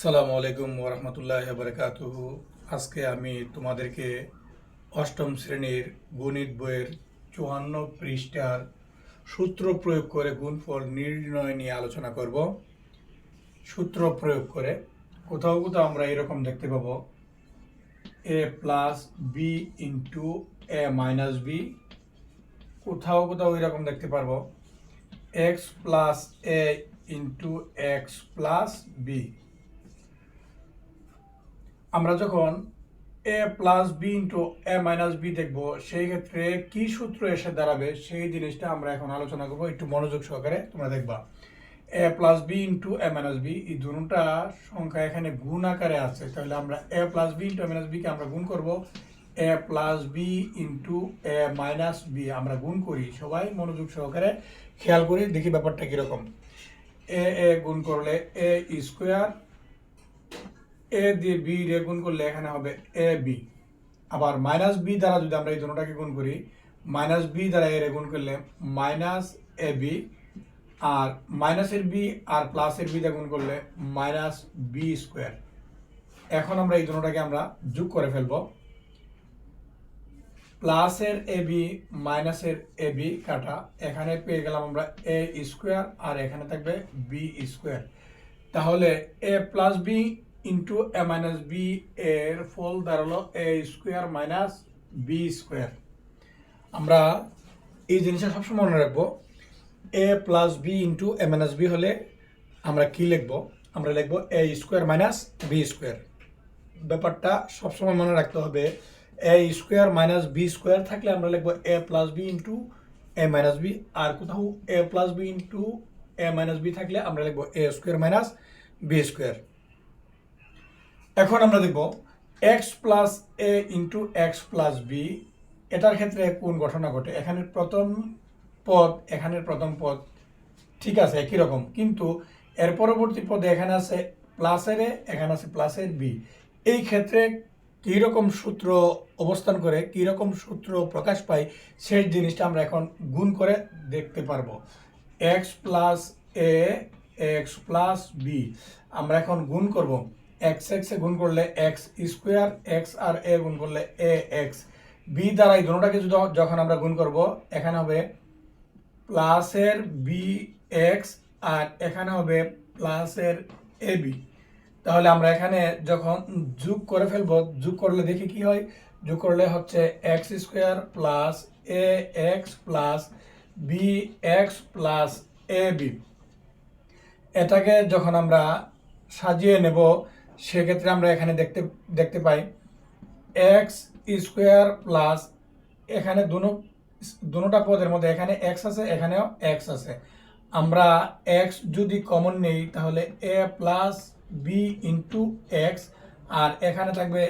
সালামু আলাইকুম ওরহমতুল্লাহ বারকাত আজকে আমি তোমাদেরকে অষ্টম শ্রেণির গণিত বইয়ের চুয়ান্ন পৃষ্ঠার সূত্র প্রয়োগ করে গুণফল নির্ণয় নিয়ে আলোচনা করব। সূত্র প্রয়োগ করে কোথাও কোথাও আমরা এরকম দেখতে পাবো। A plus B into A minus B কোথাও কোথাও এরকম দেখতে পারব। X plus A into X plus B আমরা যখন A plus B into A minus B দেখব, সেই ক্ষেত্রে কি সূত্র এসে দাঁড়াবে সেই জিনিসটা আমরা এখন আলোচনা করব। একটু মনোযোগ সহকারে তোমরা দেখবা। A plus B into A minus B এই দুটা সংখ্যা এখানে গুণ আকারে আছে। তাহলে আমরা A plus B into A minus বিকে আমরা গুণ করব। A plus B into A minus B আমরা গুণ করি। সবাই মনোযোগ সহকারে খেয়াল করি দেখি ব্যাপারটা কীরকম। এ এ গুণ করলে এ স্কোয়ার এ দিয়ে বি দিয়ে গুণ করলে এখানে হবে এ বি আবার মাইনাস বি দ্বারা যদি আমরা এই দুটোটাকে গুণ করি মাইনাস বি দ্বারা এর গুণ করলে মাইনাস এ বি আর মাইনাসের বি আর প্লাসের বি দিয়ে গুণ করলে মাইনাস বি স্কোয়ার এখন আমরা এই দুটোটাকে আমরা যোগ করে ফেলব। প্লাসের এ বি মাইনাসের এ বি কাটা। এখানে পেয়ে গেলাম আমরা এ স্কোয়ার আর এখানে থাকবে বি স্কোয়ার তাহলে A plus B into A minus B এর ফল দাঁড়াল A square minus B square আমরা এই জিনিসটা সবসময় মনে রাখব A plus B into A minus B হলে আমরা কি লিখব? আমরা লিখব A square minus B square ব্যাপারটা সবসময় মনে রাখতে হবে A square minus B square থাকলে আমরা লিখব A plus B into A minus B আর কোথাও A plus B into A minus B থাকলে আমরা লিখব A square minus B square এখন আমরা দেখব X plus A into X plus B এটার ক্ষেত্রে কোন ঘটনা ঘটে? এখানে প্রথম পদ এখানের প্রথম পদ, ঠিক আছে, একই রকম। কিন্তু এর পরবর্তী পদে এখানে আছে প্লাসের এ এখানে আছে প্লাসের বি এই ক্ষেত্রে কীরকম সূত্র অবস্থান করে, কীরকম সূত্র প্রকাশ পায়, সেই জিনিসটা আমরা এখন গুণ করে দেখতে পারব। X plus A X plus B আমরা এখন গুণ করব। এক্স এক্স এ গুণ করলে এক্স স্কোয়ার এক্স আর এ গুণ করলে এ এক্স বি দ্বারা এই দুটোটাকে যদি যখন আমরা গুণ করব, এখানে হবে প্লাসের বি এক্স আর এখানে হবে প্লাসের এ বি তাহলে আমরা এখানে যখন যোগ করে ফেলব, যোগ করলে দেখি কি হয়? যোগ করলে হচ্ছে X square plus A X plus B X plus A B এটাকে যখন আমরা সাজিয়ে নেব সেক্ষেত্রে আমরা এখানে দেখতে দেখতে পাই এক্স স্কোয়ার প্লাস এখানে দুনো দুটা পদের মধ্যে এখানে এক্স আছে, এখানেও এক্স আছে। আমরা এক্স যদি কমন নেই, তাহলে A plus B into X, আর এখানে থাকবে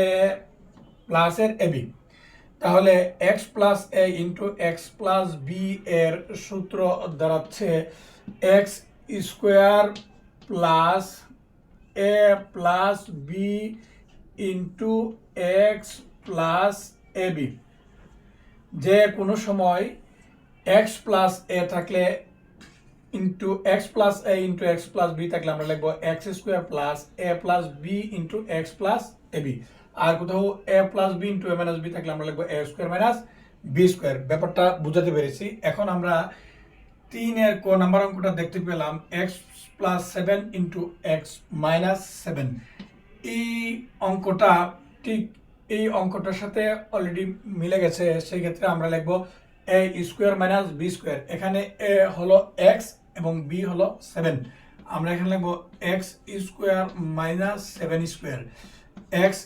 এ প্লাসের এ বি। তাহলে X plus A into X plus B এর সূত্র দাঁড়াচ্ছে X square plus A plus B into X plus A B. যে কোনো সময় এক্স প্লাস এ থাকলে into X plus A into X plus B থাকলে আমরা লিখব X square plus A plus B into X plus A B. আর কোথাও A plus B into A minus B থাকলে আমরা লিখব A square minus B square. ব্যাপারটা বুঝাতে পেরেছি। এখন আমরা তিনের ক নাম্বার অঙ্কটা দেখতে পেলাম। X plus seven into X minus seven এই অঙ্কটা ঠিক এই অঙ্কটার সাথে অলরেডি মিলে গেছে, সেই ক্ষেত্রে আমরা লিখব A square minus B square এখানে এ হলো এক্স এবং বি হলো সেভেন আমরা এখানে লিখব X square minus seven square X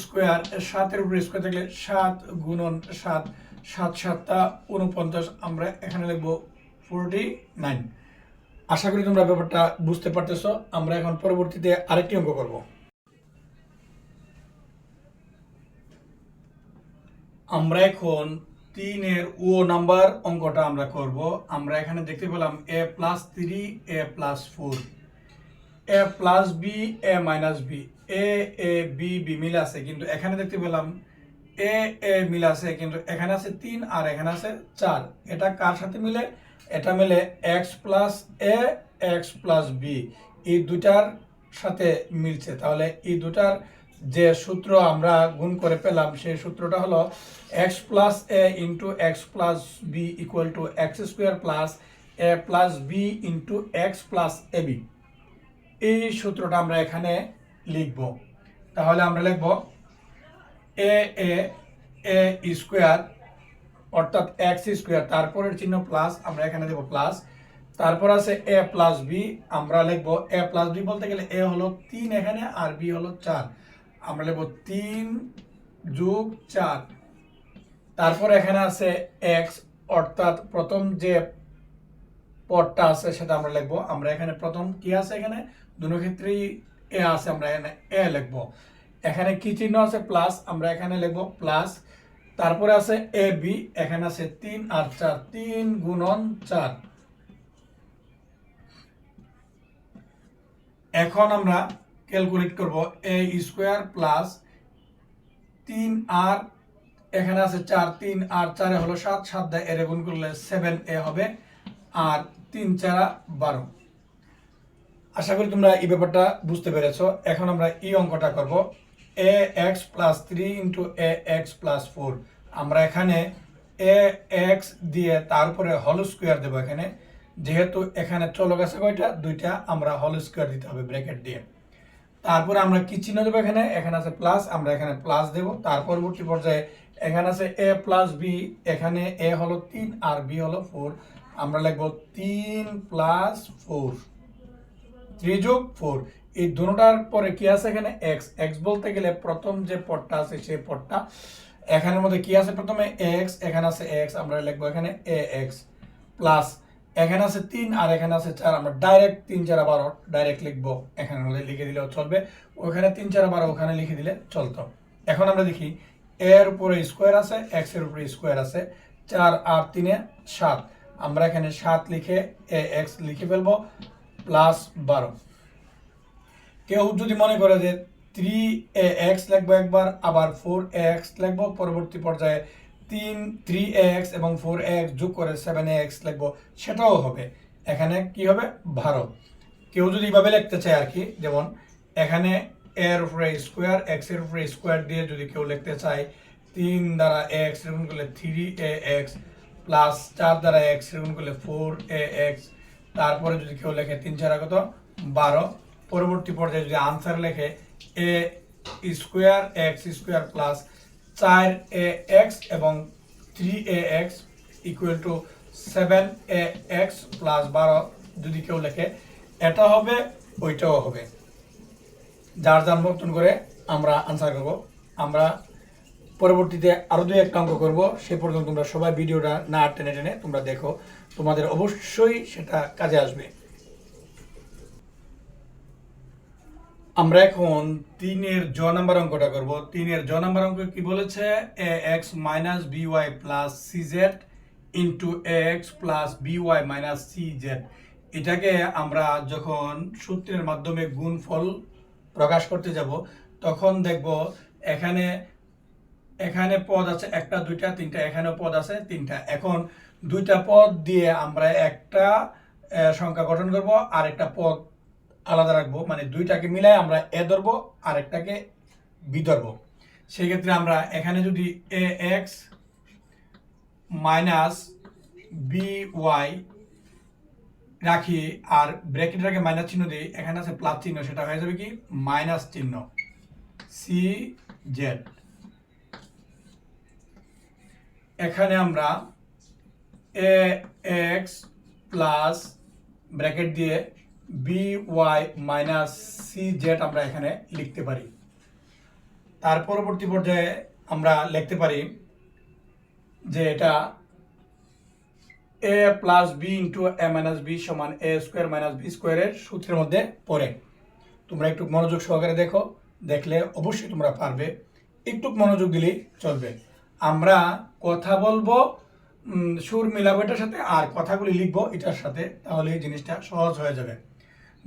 square সাতের উপরে স্কোয়ার থাকলে সাত গুণন সাত সাত সাতটা উনপঞ্চাশ আমরা এখানে লিখব ফোরটি নাইন আশা করি তোমরা ব্যাপারটা বুঝতে পারতেছো। আমরা এখন পরবর্তীতে আরেকটি অঙ্ক করব। আমরা এখন তিনের ও নাম্বার অঙ্কটা আমরা করব। আমরা এখানে দেখতে পেলাম A plus three, A plus four. A plus B, A minus B. A A, B B মিল আছে, কিন্তু এখানে দেখতে পেলাম এ এ মিল আছে, কিন্তু এখানে আছে তিন আর এখানে আছে চার। এটা কার সাথে মিলে? এটা মিলে X plus A X plus B এই দুটার সাথে মিলছে। তাহলে এই দুটার যে সূত্র আমরা গুণ করে পেলাম, সেই সূত্রটা হলো X plus A into X plus B equal to X square plus A plus B into X plus A B এই সূত্রটা আমরা এখানে লিখব। তাহলে আমরা লিখব এ এ এ স্কোয়ার অর্থাৎ এক্স স্কোয়ার তারপরের চিহ্ন প্লাস আমরা এখানে দেব প্লাস তারপর আছে এ প্লাস বি আমরা লিখব এ প্লাস বি বলতে গেলে এ হলো তিন এখানে আর বি হলো চার। আমরা লিখব তিন যোগ চার। তারপর এখানে আছে এক্স অর্থাৎ প্রথম যে পদটা আছে সেটা আমরা লিখব। আমরা এখানে প্রথম কি আছে এখানে? দুটো ক্ষেত্রেই এ আছে, আমরা এখানে এ লিখব। এখানে কি চিহ্ন আছে? প্লাস আমরা এখানে লিখব প্লাস তারপরে আছে এ, বি, এখানে আছে তিন, আর চার, তিন গুণন চার। এখন আমরা ক্যালকুলেট করব এ স্কোয়ার প্লাস তিন আর, এখানে আছে চার, তিন আর চারে হলো সাত সাত দেয় এর গুণ করলে সেভেন এ হবে, আর তিন চারা বারো। আশা করি তোমরা এই ব্যাপারটা বুঝতে পেরেছ। এখন আমরা এই অঙ্কটা করব। A X plus three into A X plus four আমরা এখানে এ এক্স দিয়ে তারপরে হল স্কোয়ার দেবো এখানে। যেহেতু এখানে চলক আছে কয়টা? দুইটা। আমরা হল স্কোয়ার দিতে হবে ব্র্যাকেট দিয়ে। তারপরে আমরা কি চিহ্ন দেবো এখানে? এখানে আছে প্লাস আমরা এখানে প্লাস দেব। তার পরবর্তী পর্যায়ে এখানে আছে এ প্লাস বি এখানে এ হলো তিন আর বি হলো ফোর আমরা লিখব তিন প্লাস ফোর থ্রি যোগ ফোর এই দুটার পরে কি আছে এখানে? এক্স এক্স বলতে গেলে প্রথম যে পদটা আছে সেই পদটা। এখানের মধ্যে কি আছে প্রথমে? এক্স এখানে আছে এক্স আমরা লিখব এখানে এ এক্স প্লাস এখানে আছে তিন আর এখানে আছে চার, আমরা ডাইরেক্ট তিন, চার বারো ডাইরেক্ট লিখব। এখানের মধ্যে লিখে দিলেও চলবে। ওখানে তিন, চার বারো ওখানে লিখে দিলে চলতো। এখন আমরা দেখি এর উপরে স্কোয়ার আছে এক্সের উপরে স্কোয়ার আছে। চার আর তিনে সাত। আমরা এখানে সাত লিখে এ এক্স লিখে ফেলব প্লাস বারো। কেউ যদি মনে করে যে থ্রি এ এক্স লিখব একবার, আবার ফোর এক্স লিখব পরবর্তী পর্যায়ে তিন থ্রি এক্স এবং ফোর এক্স যোগ করে সেভেন এক্স লিখব সেটাও হবে। এখানে কি হবে? ভারত। কেউ যদি এইভাবে লিখতে চায় আর কি, যেমন এখানে এর উপরে স্কোয়ার এক্সের উপরে স্কোয়ার দিয়ে যদি কেউ লিখতে চায়, তিন দ্বারা এক্স গুণ করলে থ্রি এ এক্স প্লাস চার দ্বারা এক্স গুণ করলে ফোর এ এক্স তারপরে যদি কেউ লেখে তিন চার কত বারো পরবর্তী পর্যায়ে যদি আনসার লেখে A square X square plus চার এ এক্স এবং three A X equal to seven A X plus বারো যদি কেউ লেখে, এটা হবে, ওইটাও হবে। যার যার মতন করে আমরা আনসার করব। আমরা পরবর্তীতে আরও দুই একটা অঙ্ক করব। সে পর্যন্ত তোমরা সবাই ভিডিওটা না টেনে টেনে তোমরা দেখো। তোমাদের অবশ্যই সেটা কাজে আসবে। আমরা এখন তিনের জ নাম্বার অঙ্কটা করব। তিনের জ নাম্বার অঙ্ক কি বলেছে? A X minus B Y plus C Z into X plus B Y minus C Z এটাকে আমরা যখন সূত্রের মাধ্যমে গুণফল প্রকাশ করতে যাব, তখন দেখব এখানে এখানে পদ আছে একটা, দুইটা, তিনটা, এখানেও পদ আছে তিনটা। এখন দুইটা পদ দিয়ে আমরা একটা সংখ্যা গঠন করব আর একটা পদ আলাদা রাখব। মানে দুইটাকে মিলাই আমরা এ ধরবো আর একটাকে বি ধরবো। সেই ক্ষেত্রে আমরা এখানে যদি A X minus B Y রাখি আর ব্র্যাকেট রাখে মাইনাস চিহ্ন দিই এখানে আছে প্লাস চিহ্ন, সেটা হয়ে যাবে কি? মাইনাস চিহ্ন। C Z. এখানে আমরা এ এক্স প্লাস ব্র্যাকেট দিয়ে B Y minus C Z আমরা এখানে লিখতে পারি। তার পরবর্তী পর্যায়ে আমরা লিখতে পারি যে এটা A plus B into A minus B সমান এ স্কোয়ার মাইনাস বি স্কোয়ারের সূত্রের মধ্যে পড়ে। তোমরা একটু মনোযোগ সহকারে দেখো, দেখলে অবশ্যই তোমরা পারবে। একটু মনোযোগ দিলেই চলবে। আমরা কথা বলব সুর মিলাবো এটার সাথে আর কথাগুলি লিখব এটার সাথে, তাহলে এই জিনিসটা সহজ হয়ে যাবে।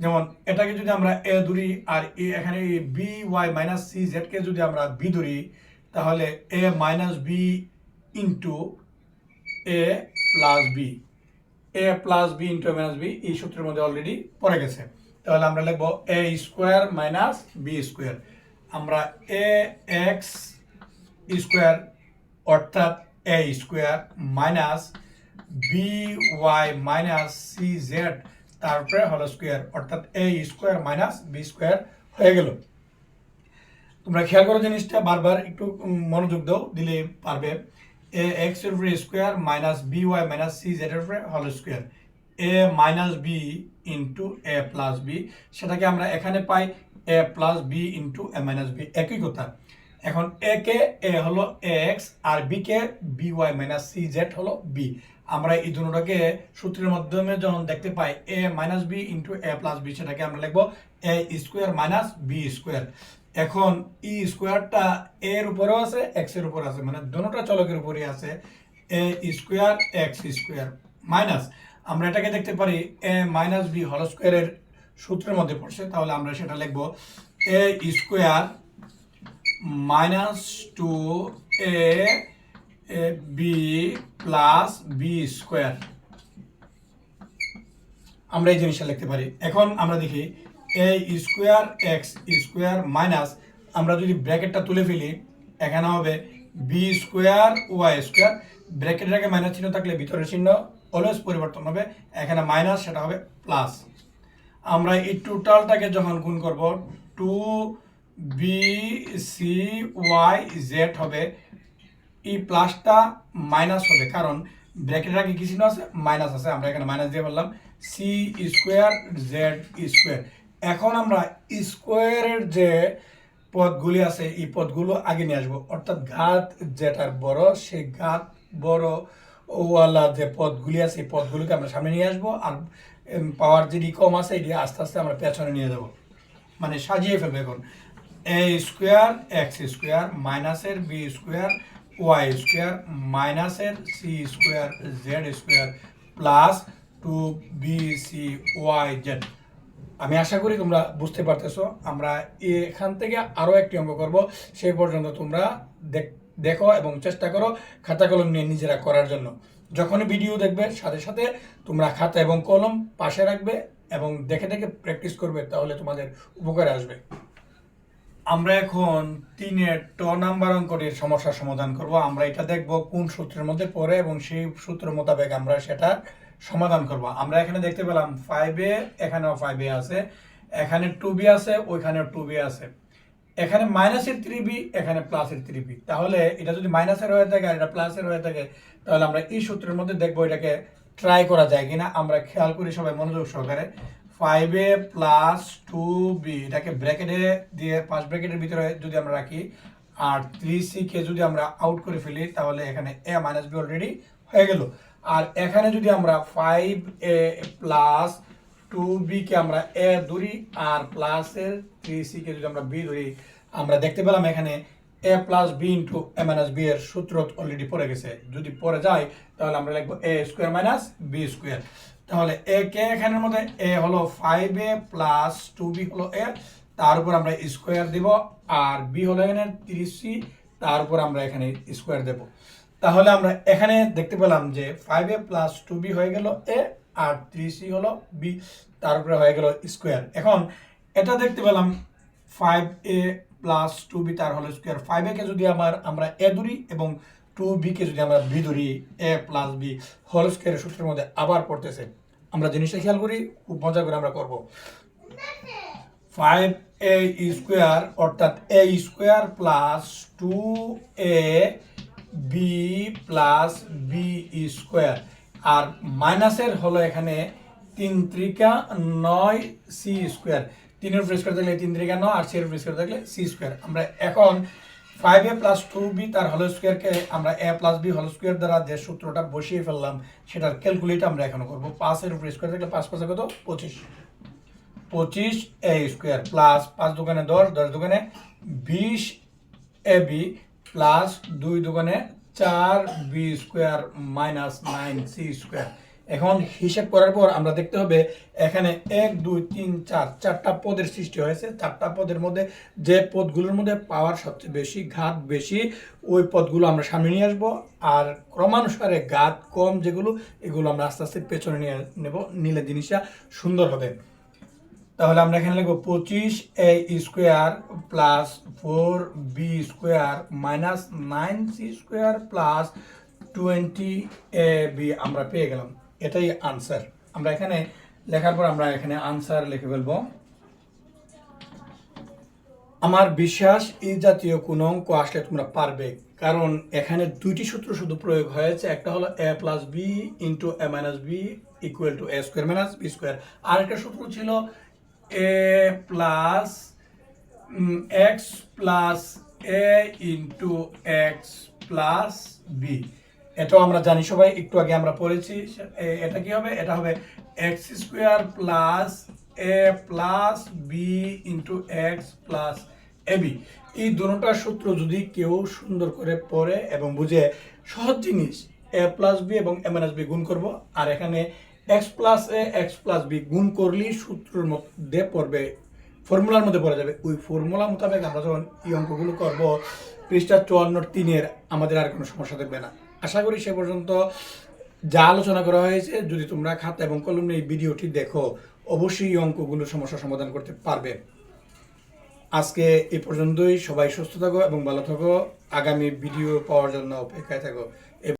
যেমন এটাকে যদি আমরা এ ধরি আর এ, এখানে বি ওয়াই মাইনাস সি জেডকে যদি আমরা বি ধরি, তাহলে A minus B into A plus B A plus B into minus B এই সূত্রের মধ্যে অলরেডি পড়ে গেছে। তাহলে আমরা লিখব A square minus B square আমরা এ এক্স স্কোয়ার অর্থাৎ A square minus B Y minus C Z তারপরে হলো স্কোয়ার অর্থাৎ A square minus B square হয়ে গেল। তোমরা খেয়াল করো জিনিসটা, বারবার একটু মনোযোগ দাও, দিলে পারবে। এ এক্সের উপরে square minus B Y minus C Z এর উপরে হল square A minus B into A plus B সেটাকে আমরা এখানে পাই A plus B into A minus B একই কথা। এখন এ কে এ হলো এক্স আর বি কে B Y minus C Z হলো বি আমরা এই দুটোটাকে সূত্রের মাধ্যমে যখন দেখতে পাই A minus B into A plus B সেটাকে আমরা লিখব A square minus B square এখন ই স্কোয়ারটা এর উপরেও আছে এক্সের উপরে আছে মানে দুটোটা চলকের উপরে আছে। A square X square minus আমরা এটাকে দেখতে পারি এ মাইনাস বি হল স্কোয়ারের সূত্রের মধ্যে পড়ছে, তাহলে আমরা সেটা লিখব A square minus two A B plus B square আমরা এই জিনিসটা লিখতে পারি। এখন আমরা দেখি A square X square minus আমরা যদি ব্র্যাকেটটা তুলে ফেলি, এখানে হবে বি স্কোয়ার ওয়াই স্কোয়ার ব্র্যাকেটের আগে মাইনাস চিহ্ন থাকলে ভিতরের চিহ্ন অলওয়েজ পরিবর্তন হবে, এখানে মাইনাস সেটা হবে প্লাস আমরা এই টোটালটাকে যখন গুণ করব two B C Y Z হবে এই প্লাসটা মাইনাস হবে, কারণ ব্র্যাকেটের আগে কি চিহ্ন আছে? মাইনাস আছে, আমরা এখানে মাইনাস দিয়ে বললাম। C square Z square. এখন আমরা স্কোয়ারের যে পদগুলি আছে, এই পদগুলো আগে নিয়ে আসব। অর্থাৎ ঘাত যেটার বড়, সেই ঘাত বড় ওয়ালা যে পদগুলি আছে, এই পদগুলোকে আমরা সামনে নিয়ে আসব। আর পাওয়ার যেটি কম আছে, এটি আস্তে আস্তে আমরা পেছনে নিয়ে যাব। মানে সাজিয়ে ফেলব এখন। এ স্কোয়ার এক্স স্কোয়ার, মাইনাসের বি স্কোয়ার ওয়াই স্কোয়ার মাইনাসের C square Z square plus two B C Y Z আমি আশা করি তোমরা বুঝতে পারতেছো। আমরা এখান থেকে আরও একটি অঙ্ক করব। সেই পর্যন্ত তোমরা দেখ- এবং চেষ্টা করো খাতা কলম নিয়ে নিজেরা করার জন্য। যখনই ভিডিও দেখবে, সাথে সাথে তোমরা খাতা এবং কলম পাশে রাখবে এবং দেখে দেখে প্র্যাকটিস করবে, তাহলে তোমাদের উপকারে আসবে। আমরা এখন তিনের ট নাম্বার অঙ্কটির সমস্যার সমাধান করব। আমরা এটা দেখব কোন সূত্রের মধ্যে পড়ে এবং সেই সূত্র মোতাবেক আমরা সেটা সমাধান করব। আমরা এখানে দেখতে পেলাম ফাইভ এ এখানেও ফাইভ এ আছে, এখানে টু বি আছে ওইখানে টু বি আছে। এখানে মাইনাসের থ্রি বি এখানে প্লাসের থ্রি বি তাহলে এটা যদি মাইনাসের হয়ে থাকে আর এটা প্লাসের হয়ে থাকে, তাহলে আমরা এই সূত্রের মধ্যে দেখব এটাকে ট্রাই করা যায় কিনা। আমরা খেয়াল করি সবাই মনোযোগ সহকারে। Five A plus two B এটাকে ব্র্যাকেটে দিয়ে পাঁচ ব্র্যাকেটের ভিতরে যদি আমরা রাখি, আর থ্রি সি কে যদি আমরা আউট করে ফেলি, তাহলে এখানে এ মাইনাস বি অলরেডি হয়ে গেল। আর এখানে যদি আমরা five A plus two B কে আমরা এ ধরি, আর প্লাসের থ্রি সি কে যদি আমরা বি ধরি, আমরা দেখতে পেলাম এখানে A plus B into A minus B এর সূত্র অলরেডি পড়ে গেছে। যদি পড়ে যায়, তাহলে আমরা লিখব A square minus B square তাহলে এ কে এখানের মধ্যে? এ হলো five A plus two B হলো এ তার উপর আমরা স্কোয়ার দিব। আর বি হলো এখানে তিরিশ সি তার উপর আমরা এখানে স্কোয়ার দেব। তাহলে আমরা এখানে দেখতে পেলাম যে five A plus two B হয়ে গেল এ আর সি হলো বি তার উপরে হয়ে গেল স্কোয়ার এখন এটা দেখতে পেলাম five A plus two B তার হলো স্কোয়ার ফাইভ এ কে যদি আমার আমরা এ ধরি এবং টু বি কে যদি আমরা বি ধরি এ প্লাস বি হোল স্কোয়ারের সূত্রের মধ্যে আবার পড়তেছে। আমরা জিনিসটা খেয়াল করি খুব মজা করে আমরা করব। ফাইভ এ স্কোয়ার অর্থাৎ A square plus two A B plus B square আর মাইনাসের হলো এখানে তিন ত্রিকা নয় সি স্কোয়ার তিনের উপর স্কোয়ার থাকলে তিন ত্রিকা নয়, আর সি এর উপর স্কোয়ার থাকলে সি স্কোয়ার আমরা এখন five A plus two B তার হল স্কোয়ারকে আমরা এ প্লাস বি হল স্কোয়ার দ্বারা যে সূত্রটা বসিয়ে ফেললাম, সেটার ক্যালকুলেট আমরা এখন করব। পাঁচের উপর স্কোয়ার থাকলে পাঁচ পাঁচে কত? পঁচিশ। পঁচিশ এ স্কোয়ার প্লাস পাঁচ দোকানে দশ দশ দোকানে বিশ এ বি প্লাস দুই দোকানে চার B square minus nine C square এখন হিসেব করার পর আমরা দেখতে হবে এখানে এক, দুই, তিন, চার, চারটা পদের সৃষ্টি হয়েছে। চারটা পদের মধ্যে যে পদগুলোর মধ্যে পাওয়ার সবচেয়ে বেশি, ঘাত বেশি, ওই পদগুলো আমরা সামনে নিয়ে আসব। আর ক্রমানুসারে ঘাত কম যেগুলো, এগুলো আমরা আস্তে আস্তে পেছনে নিয়ে নেব। নিলে জিনিসটা সুন্দর হবে। তাহলে আমরা এখানে লিখব পঁচিশ A square plus four B square minus nine C square plus twenty A B আমরা পেয়ে গেলাম। এটাই আনসার আমরা এখানে লেখার পর আমরা এখানে আনসার লিখে ফেলব। আমার বিশ্বাস, এই জাতীয় কোনো অঙ্ক আসলে তোমরা পারবে। কারণ এখানে দুইটি সূত্র শুধু প্রয়োগ হয়েছে। একটা হলো A plus B into A minus B equal to A square minus B square আর একটা সূত্র ছিল A plus X plus A into X plus B এটাও আমরা জানি, সবাই একটু আগে আমরা পড়েছি এটা কি হবে? এটা হবে X square plus A plus B into X plus A B এই দুটোটার সূত্র যদি কেউ সুন্দর করে পড়ে এবং বুঝে, সহজ জিনিস এ প্লাস বি এবং এম বি গুণ করব। আর এখানে X plus A X plus B গুণ করলেই সূত্রের মধ্যে পড়বে, ফর্মুলার মধ্যে পড়া যাবে। ওই ফর্মুলা মোতাবেক আমরা যখন এই অঙ্কগুলো করব, পৃষ্ঠা চুয়ান্ন তিনের, আমাদের আর কোনো সমস্যা থাকবে না। আশা করি সে পর্যন্ত যা আলোচনা করা হয়েছে, যদি তোমরা খাতা এবং কলমে এই ভিডিওটি দেখো, অবশ্যই এই অঙ্কগুলোর সমস্যা সমাধান করতে পারবে। আজকে এ পর্যন্তই। সবাই সুস্থ থাকো এবং ভালো থাকো। আগামী ভিডিও পাওয়ার জন্য অপেক্ষায় থাকো।